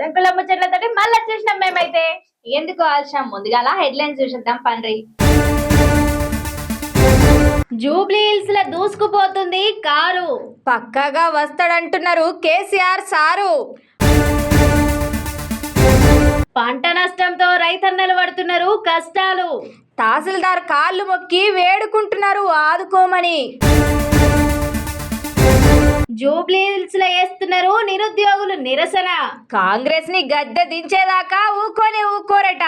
కులంకుల ముచ్చట్లతోటి మళ్ళీ వచ్చేసినాం మేమైతే. ఎందుకు ఆలస్యం? ముందుగాల హెడ్లైన్స్ చూసేద్దాం పండ్రి. జూబ్లీ హిల్స్లో దూసుకుపోతుంది కారు. పక్కాగా వస్తాడంటున్నారు కేసీఆర్ సారు. పంట నష్టంతో రైతన్నలు పడుతున్నారు కష్టాలు. తహసీల్దార్ కాళ్ళు మొక్కి వేడుకుంటున్నారు ఆదుకోమని. జూబ్లీ హిల్స్లో వేస్తున్నారు నిరుద్యోగులు నిరసన. కాంగ్రెస్ని గద్దె దించేదాకా ఊకోనే ఊకోరట.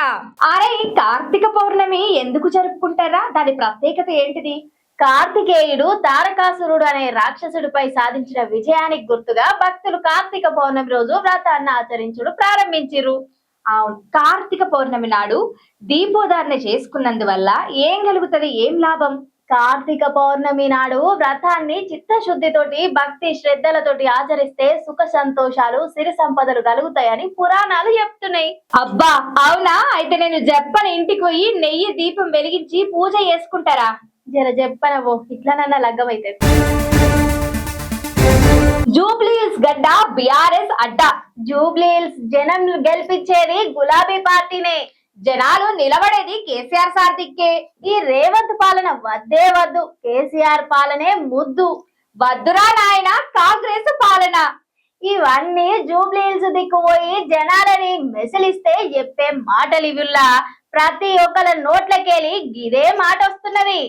అరే ఈ కార్తీక పౌర్ణమి ఎందుకు జరుపుకుంటారా? దాని ప్రత్యేకత ఏంటిది? కార్తికేయుడు తారకాసురుడు అనే రాక్షసుడిపై సాధించిన విజయానికి గుర్తుగా భక్తులు కార్తీక పౌర్ణమి రోజు వ్రతాన్ని ఆచరించుడు ప్రారంభించిరు అవును కార్తీక పౌర్ణమి నాడు దీపోధారణ చేసుకున్నందువల్ల ఏం కలుగుతది ఏం లాభం? కార్తీక పౌర్ణమి నాడు వ్రతాన్ని చిత్తశుద్ధితోటి భక్తి శ్రద్ధలతోటి ఆచరిస్తే సుఖ సంతోషాలు సిరి సంపదలు కలుగుతాయని పురాణాలు చెప్తున్నాయి. అబ్బా అవునా? అయితే నేను చెప్పని ఇంటికి పోయి నెయ్యి దీపం వెలిగించి పూజ చేసుకుంటారా? జర చెప్పనవో ఇట్లనన్నా లగ్గమైతే జూబ్లీహిల్స్ గడ్డ బిఆర్ఎస్ అడ్డా. జూబ్లీహిల్స్ జనం గెలిపించేది గులాబీ పార్టీనే. జనాలు నిలబడేది కేసీఆర్ సార్థిక్కే ఈ రేవంత్ పాలన వద్దే వద్దు. కేసీఆర్ పాలనే ముద్దు. వద్దురా నాయన కాంగ్రెస్ పాలన. ఇవన్నీ జూబ్లీహిల్స్ దిక్కుపోయి జనాలని మెసిలిస్తే చెప్పే మాటలు ఇవిల్లా ప్రతి ఒక్కల నోట్లకెళ్ళి గిదే మాట వస్తున్నది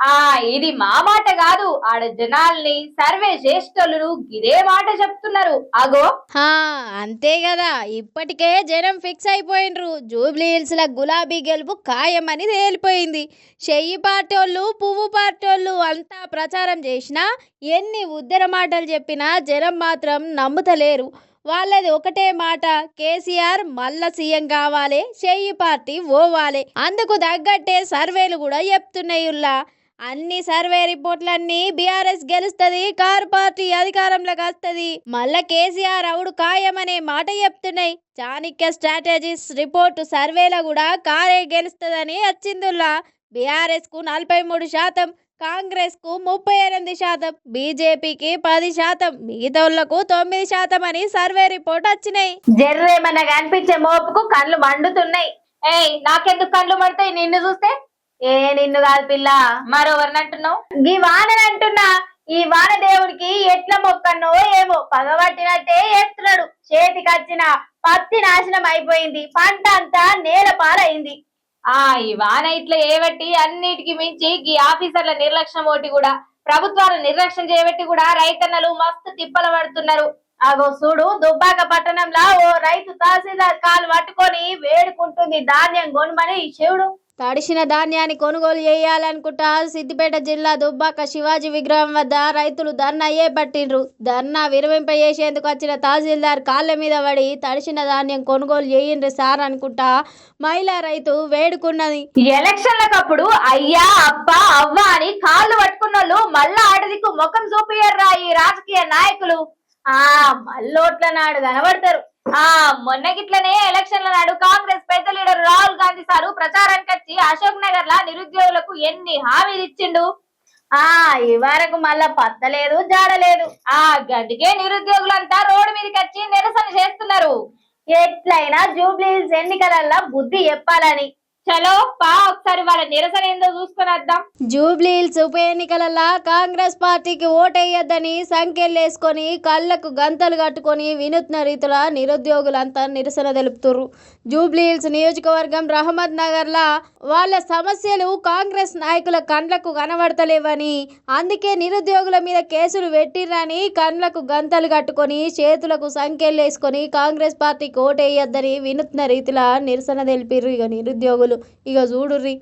ఆ ఇది మా మాట కాదు. ఆడ జనాల్ని సర్వే జ్యేష్ఠులు గిదే మాట చెప్తున్నారు. అగో. హా అంతే కదా. ఇప్పటికే జనం ఫిక్స్ అయిపోయినరు. జూబ్లీ హిల్స్ ల గులాబీ గెలుపు ఖాయమని తేలిపోయింది. చెయ్యి పార్టోళ్ళు పువ్వు పార్టోళ్ళు అంతా ప్రచారం చేసినా ఎన్ని ఉద్దర మాటలు చెప్పినా జనం మాత్రం నమ్ముతలేరు. వాళ్ళది ఒకటే మాట. కేసీఆర్ మల్ల సీఎం కావాలి చెయ్యి పార్టీ ఓవాలి అందుకు తగ్గట్టే సర్వేలు కూడా చెప్తున్నాయుల్లా అన్ని సర్వే రిపోర్ట్లన్నీ బీఆర్ఎస్ గెలుస్తుంది కారు పార్టీ అధికారంలోకి వస్తుంది. మళ్ళా కేసీఆర్ అవుడు ఖాయమనే మాట చెప్తున్నాయి. చాణక్య స్ట్రాటజీస్ రిపోర్టు సర్వేలో కూడా కారే గెలుస్తుందని వచ్చిందుల్లా బీఆర్ఎస్కు నలభై మూడు శాతం కాంగ్రెస్కు ముప్పై ఎనిమిది శాతం బీజేపీకి పది శాతం మిగతాళ్ళకు తొమ్మిది శాతం అని సర్వే రిపోర్ట్ వచ్చినాయి. జర్రేమన్నా కనిపించే మోపుకు కళ్ళు మండుతున్నాయి. ఏయ్ నాకెందుకు కళ్ళు మండుతాయి? నిన్ను చూస్తే ఏ నిన్ను కాదు పిల్ల. మరెవరిని అంటున్నావు ఈ వానని అంటున్నా ఈ వాన దేవుడికి ఎట్ల మొక్కన్నో ఏమో. పగబట్టినట్టే చేస్తున్నాడు చేతికి వచ్చిన పత్తి నాశనం అయిపోయింది. పంట అంతా నేల పాలైంది. ఆ ఈ వాన ఇట్లా ఏబట్టి అన్నిటికి మించి ఈ ఆఫీసర్ల నిర్లక్ష్యం ఒకటి కూడా ప్రభుత్వాల నిర్లక్ష్యం చేయబట్టి కూడా రైతన్నలు మస్తు తిప్పల పడుతున్నారు. అగో చూడు దుబ్బాక పట్టణంలో ఓ రైతు తహసీల్దార్ కాలు పట్టుకొని వేడుకుంటుంది ధాన్యం కొనమని శివుడు. తడిసిన ధాన్యాన్ని కొనుగోలు చేయాలనుకుంటా సిద్దిపేట జిల్లా దుబ్బాక శివాజీ విగ్రహం వద్ద రైతులు ధర్నా పట్టిండ్రు ధర్నా విరమింపజేసేందుకు వచ్చిన తహసీల్దార్ కాళ్ళ మీద పడి తడిసిన ధాన్యం కొనుగోలు చేయండి సార్ అనుకుంటా మహిళా రైతు వేడుకున్నది. ఎలక్షన్లకప్పుడు అయ్యా అప్ప అవ్వ అని కాళ్ళు పట్టుకున్న వాళ్ళు మళ్ళా ఆడదికు ముఖం చూపియర్రా ఈ రాజకీయ నాయకులు. ఆ మల్లోట్ల నాడు కనబడతారు. ఆ మొన్న గిట్లనే ఎలక్షన్ల నాడు కాంగ్రెస్ పెద్ద లీడర్ రాహుల్ గాంధీ సారు ప్రచారం అశోక్ నగర్ లా నిరుద్యోగులకు ఎన్ని హామీలు ఇచ్చిండు? ఆ ఈ వరకు మళ్ళా పత్తలేదు జాడలేదు. ఆ గడ్డికే నిరుద్యోగులంతా రోడ్డు మీదకి వచ్చి నిరసన చేస్తున్నారు. ఎట్లయినా జూబ్లీహిల్స్ ఎన్నికలల్లా బుద్ధి చెప్పాలని. చలో పా ఒకసారి వాళ్ళ నిరసన ఏందో చూసుకొని వద్దాం. జూబ్లీ హిల్స్ ఉప ఎన్నికలలో కాంగ్రెస్ పార్టీకి ఓటేయొద్దని సంఖ్యలేసుకొని కళ్ళకు గంతలు కట్టుకొని వినూత్న రీతిలో నిరుద్యోగులంతా నిరసన తెలుపుతుర్రు. జూబ్లీ హిల్స్ నియోజకవర్గం రహమద్ నగర్లా వాళ్ళ సమస్యలు కాంగ్రెస్ నాయకుల కండ్లకు కనబడతలేవని అందుకే నిరుద్యోగుల మీద కేసులు పెట్టిర్రని కండ్లకు గంతలు కట్టుకొని చేతులకు సంఖ్యలేసుకొని కాంగ్రెస్ పార్టీకి ఓటేయొద్దని వినూత్న రీతిలో నిరసన తెలిపిర్రు ఇక నిరుద్యోగులు. ఇక చూడుర్రి.